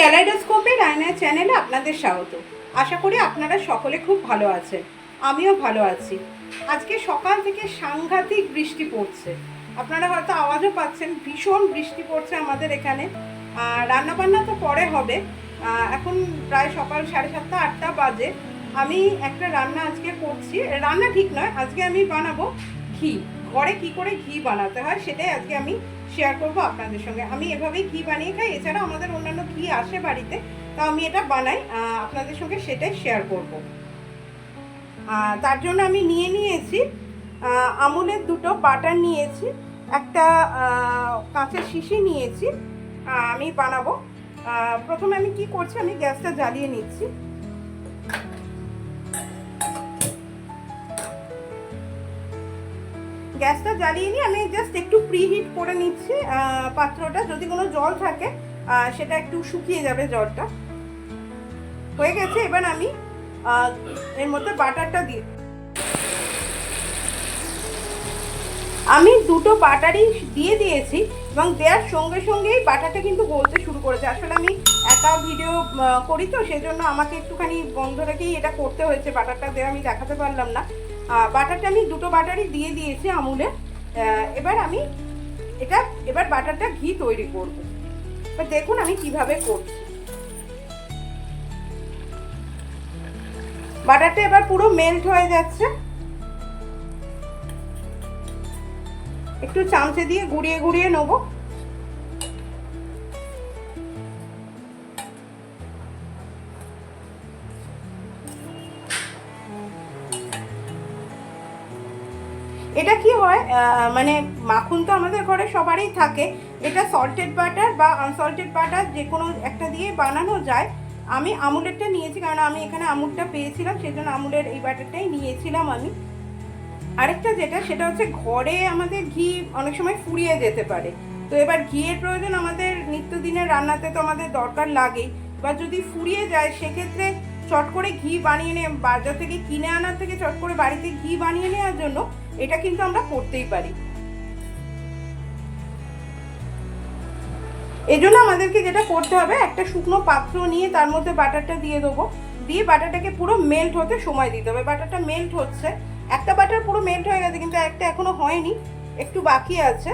ক্যালাইডোস্কোপে রায়না চ্যানেলে আপনাদের স্বাগত। আশা করি আপনারা সকলে খুব ভালো আছেন। আমিও ভালো আছি। আজকে সকাল থেকে সাংঘাতিক বৃষ্টি পড়ছে। আপনারা হয়তো আওয়াজও পাচ্ছেন, ভীষণ বৃষ্টি পড়ছে আমাদের এখানে। রান্নাবান্না তো পরে হবে। এখন প্রায় সকাল সাড়ে সাতটা, আটটা বাজে। আমি একটা রান্না আজকে করছি। রান্না ঠিক নয়, আজকে আমি বানাবো ঘি। ঘরে কি করে ঘি বানাতে হয় সেটাই আজকে আমি শেয়ার করব আপনাদের সঙ্গে। আমি এভাবেই ঘি বানিয়ে খাই এছাড়া আমাদের অন্যান্য ঘি আসে বাড়িতে, তো আমি এটা বানাই আপনাদের সঙ্গে সেটাই শেয়ার করব। তার জন্য আমি নিয়ে নিয়েছি আমুলের দুটো বাটার নিয়েছি, একটা কাঁচের শিশি নিয়েছি আমি বানাবো। প্রথমে আমি কি করছি, আমি গ্যাসটা জ্বালিয়ে নিচ্ছি। গ্যাসটা জ্বালিয়ে নিয়ে আমি জাস্ট একটু প্রিহিট করে নিচ্ছি পাত্রটা। যদি কোনো জল থাকে সেটা একটু শুকিয়ে যাবে জলটা। হয়ে গেছে, এবার আমি এর মধ্যে বাটারটা দিয়ে আমি দুটো বাটারই দিয়ে দিয়েছি এবং দেওয়ার সঙ্গে সঙ্গেই বাটারটা কিন্তু গলতে শুরু করেছে। আসলে আমি একা ভিডিও করি তো, সেজন্য আমাকে একটুখানি বন্ধ রেখেই এটা করতে হয়েছে। বাটারটা দেওয়া আমি দেখাতে পারলাম না। বাটারটা আমি দুটো বাটারই দিয়ে দিয়েছি আমুলে। এবার আমি এটা, এবার বাটারটা ঘি তৈরি করব। এবার দেখুন আমি কীভাবে করছি। বাটারটা এবার পুরো মেল্ট হয়ে যাচ্ছে। একটু চামচে দিয়ে গুড়িয়ে গুড়িয়ে নেব। এটা কি হয় মানে মাখন তো আমাদের ঘরে সবারই থাকে। এটা সল্টেড বাটার বা আনসল্টেড বাটার যে কোনো একটা দিয়ে বানানো যায়। আমি আমুলেরটা নিয়েছি কারণ আমি এখানে আমুলটা পেয়েছিলাম, সেজন্য আমুলের এই বাটারটাই নিয়েছিলাম আমি। আরেকটা যেটা, সেটা হচ্ছে ঘরে আমাদের ঘি অনেক সময় ফুরিয়ে যেতে পারে। তো এবার ঘিয়ের প্রয়োজন আমাদের নিত্যদিনের রান্নাতে তো আমাদের দরকার লাগেই। বা যদি ফুরিয়ে যায়, সেক্ষেত্রে চট করে ঘি বানিয়ে নিয়ে, বাজার থেকে কিনে আনার থেকে চট করে বাড়িতে ঘি বানিয়ে নেওয়ার জন্য এটা কিন্তু আমরা করতেই পারি। এই জন্য আমাদেরকে যেটা করতে হবে, একটা শুকনো পাত্র নিয়ে তার মধ্যে বাটারটা দিয়ে দেবো। দিয়ে বাটারটাকে পুরো মেল্ট হতে সময় দিতে হবে। বাটারটা মেল্ট হচ্ছে। একটা বাটার পুরো মেল্ট হয়ে গেছে, কিন্তু একটা এখনও হয়নি। একটু বাকি আছে।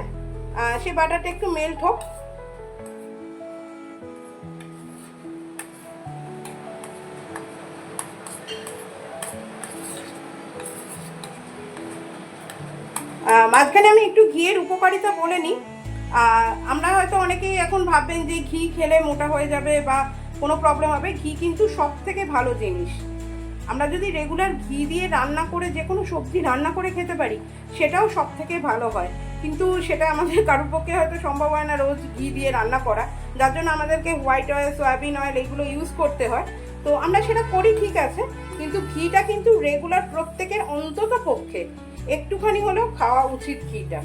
সে বাটারটা একটু মেল্ট হোক। মাঝখানে আমি একটু ঘিয়ের উপকারিতা বলে নিই। আমরা হয়তো অনেকেই এখন ভাববেন যে ঘি খেলে মোটা হয়ে যাবে বা কোনো প্রবলেম হবে। ঘি কিন্তু সব থেকে ভালো জিনিস। আমরা যদি রেগুলার ঘি দিয়ে রান্না করে, যে কোনো সবজি রান্না করে খেতে পারি, সেটাও সব থেকে ভালো হয়। কিন্তু সেটা আমাদের কারোর পক্ষে হয়তো সম্ভব হয় না রোজ ঘি দিয়ে রান্না করা। যার জন্য আমাদেরকে হোয়াইট অয়েল সয়াবিন অয়েল এগুলো ইউজ করতে হয়। তো আমরা সেটা করি ঠিক আছে, কিন্তু ঘিটা কিন্তু রেগুলার প্রত্যেকের অন্তত পক্ষে একটুখানি হলেও খাওয়া উচিত ঘিটা।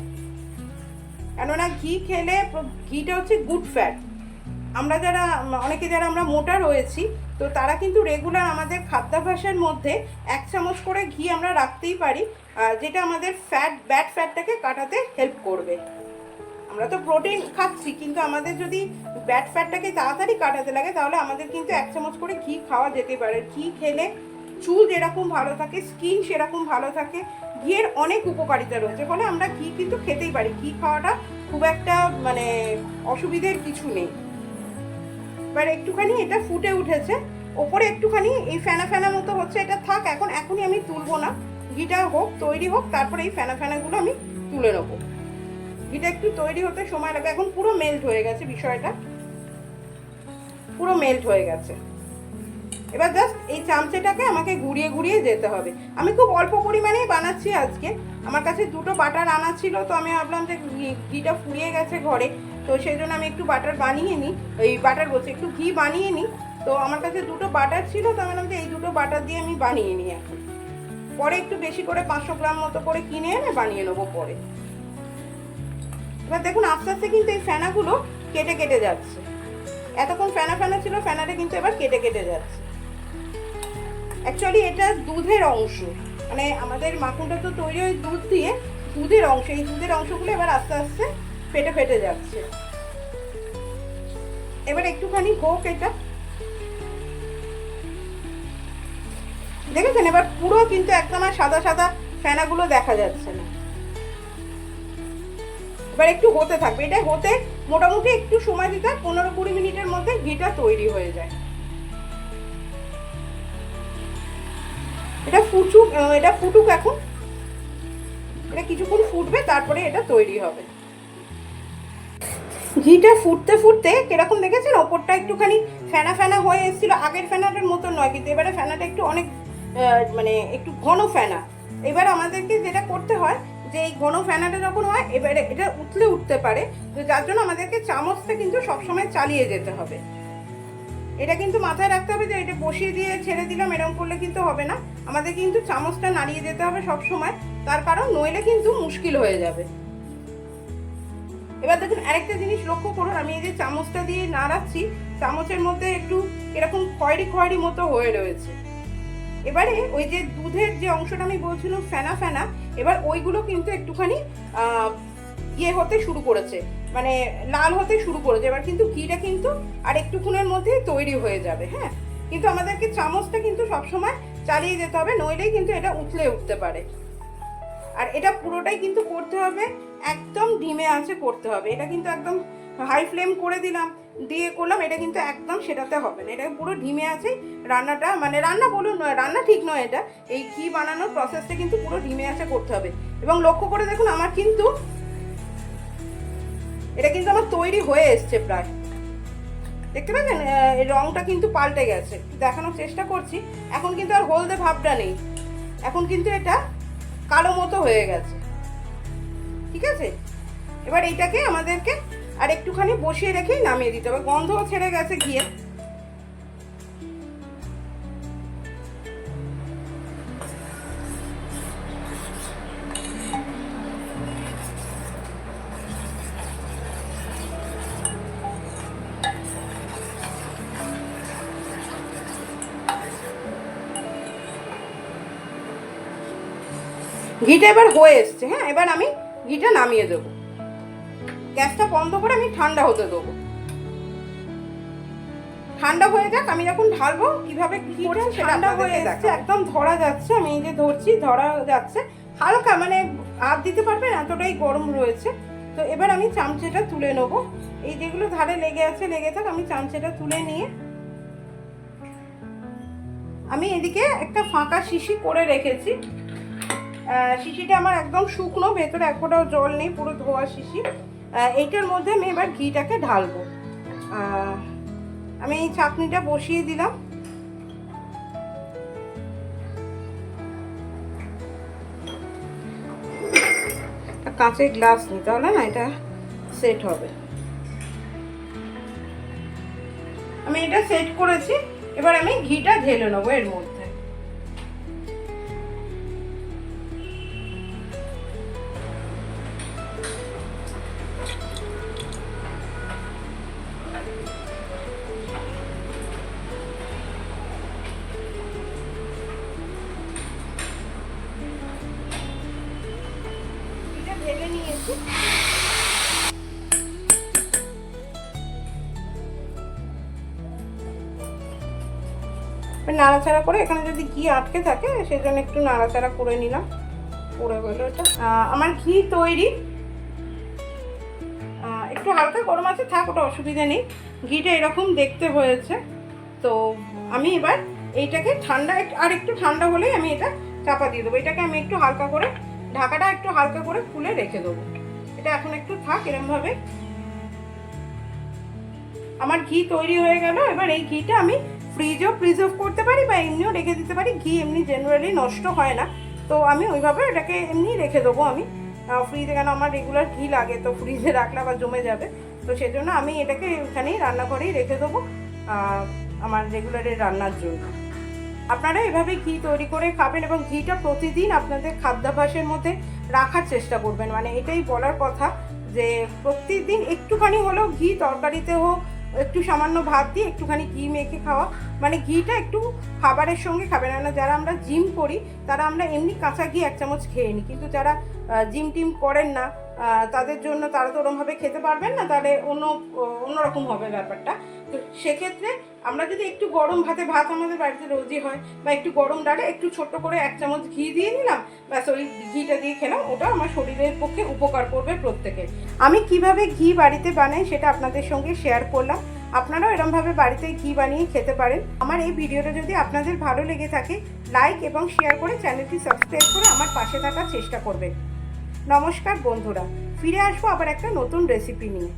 কেননা ঘি খেলে ঘিটা হচ্ছে গুড ফ্যাট আমরা যারা, অনেকে যারা আমরা মোটা রয়েছি, তো তারা কিন্তু রেগুলার আমাদের খাদ্যাভ্যাসের মধ্যে এক চামচ করে ঘি আমরা রাখতেই পারি যেটা আমাদের ফ্যাট ব্যাড ফ্যাটটাকে কাটাতে হেল্প করবে। আমরা তো প্রোটিন খাচ্ছি, কিন্তু আমাদের যদি ব্যাড ফ্যাটটাকে তাড়াতাড়ি কাটাতে লাগে, তাহলে আমাদের কিন্তু এক চামচ করে ঘি খাওয়া যেতে পারে। ঘি খেলে চুল যেরকম ভালো থাকে স্কিন সেরকম ভালো থাকে, ঘিয়ের অনেক উপকারিতা রয়েছে। ফলে আমরা ঘি কিন্তু খেতেই পারি। ঘি খাওয়াটা খুব একটা মানে অসুবিধের কিছু নেই। এবার একটুখানি এটা ফুটে উঠেছে। ওপরে একটুখানি এই ফেনা ফেনা মতো হচ্ছে, এটা থাক, এখন, এখনই আমি তুলবো না। ঘিটা হোক, তৈরি হোক, তারপরে এই ফেনা ফেনাগুলো আমি তুলে নেব। ঘিটা একটু তৈরি হতে সময় লাগবে। এখন পুরো মেল্ট হয়ে গেছে বিষয়টা। পুরো মেল্ট হয়ে গেছে। এবার জাস্ট এই চামচেটাকে আমাকে ঘুরিয়ে ঘুরিয়ে যেতে হবে। আমি খুব অল্প পরিমাণেই বানাচ্ছি আজকে। আমার কাছে দুটো বাটার আনা ছিল, তো আমি ভাবলাম যে ঘিটা ফুরিয়ে গেছে ঘরে, তো সেই জন্য আমি একটু বাটার বানিয়ে নিই। এই বাটার বলছি, একটু ঘি বানিয়ে নিই। তো আমার কাছে দুটো বাটার ছিল, তো আমি যে এই দুটো বাটার দিয়ে আমি বানিয়ে নিই এখন। পরে একটু বেশি করে পাঁচশো গ্রাম মতো করে কিনে এনে বানিয়ে নেব পরে। এবার দেখুন, আস্তে আস্তে কিন্তু এই ফেনাগুলো কেটে কেটে যাচ্ছে। এতক্ষণ ফেনা ফেনা ছিল, ফেনাটা কিন্তু এবার কেটে কেটে যাচ্ছে। অ্যাকচুয়ালি এটা দুধের অংশ। মানে আমাদের মাখনটা তো তৈরি হয় দুধ দিয়ে, দুধের অংশ। এই দুধের অংশগুলো এবার আস্তে আস্তে ফেটে ফেটে যাচ্ছে। এবার একটুখানি হোক এটা। দেখেছেন? এবার পুরো কিন্তু একদম সাদা সাদা ফেনাগুলো দেখা যাচ্ছে না। এবার একটু হতে থাকবে। এটা হতে মোটামুটি একটু সময় দিতে পনেরো কুড়ি মিনিটের মধ্যে ঘিটা তৈরি হয়ে যায়। এটা আহ, এটা ফুটুক এখন। এটা কিছুক্ষণ ফুটবে তারপরে এটা তৈরি হবে। ঘিটা ফুটতে ফুটতে কীরকম দেখেছেন? ওপরটা একটুখানি ফেনা ফেনা হয়ে এসেছিল। আগের ফেনাটার মতো নয় কিন্তু এবারে ফেনাটা একটু অনেক মানে একটু ঘন ফেনা। এবার আমাদেরকে যেটা করতে হয় যে এই ঘন ফেনাটা যখন হয় এবারে এটা উঠলে উঠতে পারে। তো যার জন্য আমাদেরকে চামচটা কিন্তু সবসময় চালিয়ে যেতে হবে। এটা কিন্তু মাথায় রাখতে হবে যে এটা বসিয়ে দিয়ে ছেড়ে দিলাম এরকম করলে কিন্তু হবে না। আমাদের কিন্তু চামচটা নাড়িয়ে যেতে হবে সব সময়। তার কারণ নইলে কিন্তু মুশকিল হয়ে যাবে। এবার দেখুন, আরেকটা জিনিস লক্ষ্য করুন, আমি এই যে চামচটা দিয়ে নাড়াচ্ছি, চামচের মধ্যে একটু এরকম খয়েরি খয়েরি মতো হয়ে রয়েছে। এবারে ওই যে দুধের যে অংশটা আমি বলছিলাম, ফেনা ফেনা, এবার ওইগুলো কিন্তু একটুখানি ইয়ে হতে শুরু করেছে। মানে লাল হতে শুরু করেছে, এবার কিন্তু ঘিটা কিন্তু আর একটুক্ষণের মধ্যেই তৈরি হয়ে যাবে হ্যাঁ? কিন্তু আমাদেরকে চামচটা কিন্তু সবসময় চালিয়ে যেতে হবে, নইলেই কিন্তু এটা উতলে উঠতে পারে। আর এটা পুরোটাই কিন্তু করতে হবে, একদম ডিমে আছে করতে হবে। এটা কিন্তু একদম হাই ফ্লেম করে দিলাম, দিয়ে করলাম, এটা কিন্তু একদম সেটাতে হবে না। এটা পুরো ডিমে আছে রান্নাটা মানে রান্না বলুন নয়, রান্না ঠিক নয় এটা। এই ঘি বানানোর প্রসেসটা কিন্তু পুরো ডিমে আছে করতে হবে। এবং লক্ষ্য করে দেখুন, আমার কিন্তু, এটা কিন্তু আমার তৈরি হয়ে এসছে প্রায়। দেখতে পাচ্ছেন? রংটা কিন্তু পাল্টে গেছে। দেখানোর চেষ্টা করছি। এখন কিন্তু আর হলদে ভাবটা নেই। এখন কিন্তু এটা কালো মতো হয়ে গেছে। ঠিক আছে? এবার এইটাকে আমাদেরকে আর একটুখানি বসিয়ে রেখেই নামিয়ে দিতে হবে। গন্ধও ছেড়ে গেছে ঘিয়ে। ঘিটা এবার হয়ে এসছে হ্যাঁ এবার আমি ঘিটা নামিয়ে দেবো। গ্যাসটা বন্ধ করে আমি ঠান্ডা হতে দেবো। ঠান্ডা হয়ে যাক আমি যখন ঢালবো কীভাবে কি করে ঠান্ডা হয়ে যাচ্ছে একদম ধরা যাচ্ছে আমি এই যে ধরছি ধরা যাচ্ছে। হালকা মানে হাত দিতে পারবেন এতটাই গরম রয়েছে। তো এবার আমি চামচেটা তুলে নেব। এই যেগুলো ধারে লেগে আছে লেগে থাক আমি চামচেটা তুলে নিয়ে আমি এদিকে একটা ফাঁকা শিশি করে রেখেছি। শিশিটা আমার একদম শুকনো, ভেতরে এক ফোঁটাও জল নেই, পুরো ধোয়া শিশি এইটার মধ্যে আমি এবার ঘিটাকে ঢালবো। আমি এই চাটনিটা বসিয়ে দিলাম। কাঁচের গ্লাস নিতে হলে না, এটা সেট হবে। আমি এটা সেট করেছি, এবার আমি ঘিটা ঢেলে নেব এর মধ্যে। নাড়াচাড়া করে এখানে যদি ঘি আটকে থাকে, সেজন্য একটু নাড়াচাড়া করে নিলাম। পড়ে গেল আমার ঘি তৈরি। একটু হালকা গরম আছে, থাক, ওটা অসুবিধা নেই। ঘিটা এরকম দেখতে হয়েছে। তো আমি এবার এইটাকে ঠান্ডা, আর একটু ঠান্ডা হলেই আমি এটা চাপা দিয়ে দেবো। এটাকে আমি একটু হালকা করে ঢাকাটা একটু হালকা করে খুলে রেখে দেবো। এটা এখন একটু থাক এরমভাবে। আমার ঘি তৈরি হয়ে গেল, এবার এই ঘিটা আমি ফ্রিজেও প্রিজার্ভ করতে পারি বা এমনিও রেখে দিতে পারি। ঘি এমনি জেনারেলি নষ্ট হয় না। তো আমি ওইভাবে এটাকে এমনি রেখে দেবো আমি। ফ্রিজে কেন আমার রেগুলার ঘি লাগে, তো ফ্রিজে রাখলে আবার জমে যাবে। তো সেজন্য আমি এটাকে ওখানেই রান্নাঘরেই রেখে দেবো আমার রেগুলারের রান্নার জন্য। আপনারা এভাবে ঘি তৈরি করে খাবেন এবং ঘিটা প্রতিদিন আপনাদের খাদ্যাভ্যাসের মধ্যে রাখার চেষ্টা করবেন। মানে এটাই বলার কথা যে প্রতিদিন একটুখানি হলেও ঘি তরকারিতে হোক, একটু সামান্য ভাত দিয়ে একটুখানি ঘি মেখে খাওয়া মানে ঘিটা একটু খাবারের সঙ্গে খাবেন। না যারা আমরা জিম করি, তারা আমরা এমনি কাঁচা ঘি এক চামচ খেয়ে নিই। কিন্তু যারা জিম টিম করেন না তাদের জন্য তারা তো ওরমভাবে খেতে পারবেন না, তাহলে অন্য, অন্যরকম হবে ব্যাপারটা। তো সেক্ষেত্রে আমরা যদি একটু গরম ভাতে, ভাত আমাদের বাড়িতে রোজই হয়, বা একটু গরম ডালে একটু ছোট্ট করে এক চামচ ঘি দিয়ে নিলাম, ব্যাস ওই ঘিটা দিয়ে খেলাম, ওটা আমার শরীরের পক্ষে উপকার করবে প্রত্যেকের আমি কীভাবে ঘি বাড়িতে বানাই সেটা আপনাদের সঙ্গে শেয়ার করলাম। আপনারাও এরমভাবে বাড়িতে ঘি বানিয়ে খেতে পারেন। আমার এই ভিডিওটা যদি আপনাদের ভালো লেগে থাকে লাইক এবং শেয়ার করে চ্যানেলটি সাবস্ক্রাইব করে আমার পাশে থাকার চেষ্টা করবেন। নমস্কার বন্ধুরা ফিরে আসব আবার একটা নতুন রেসিপি নিয়ে।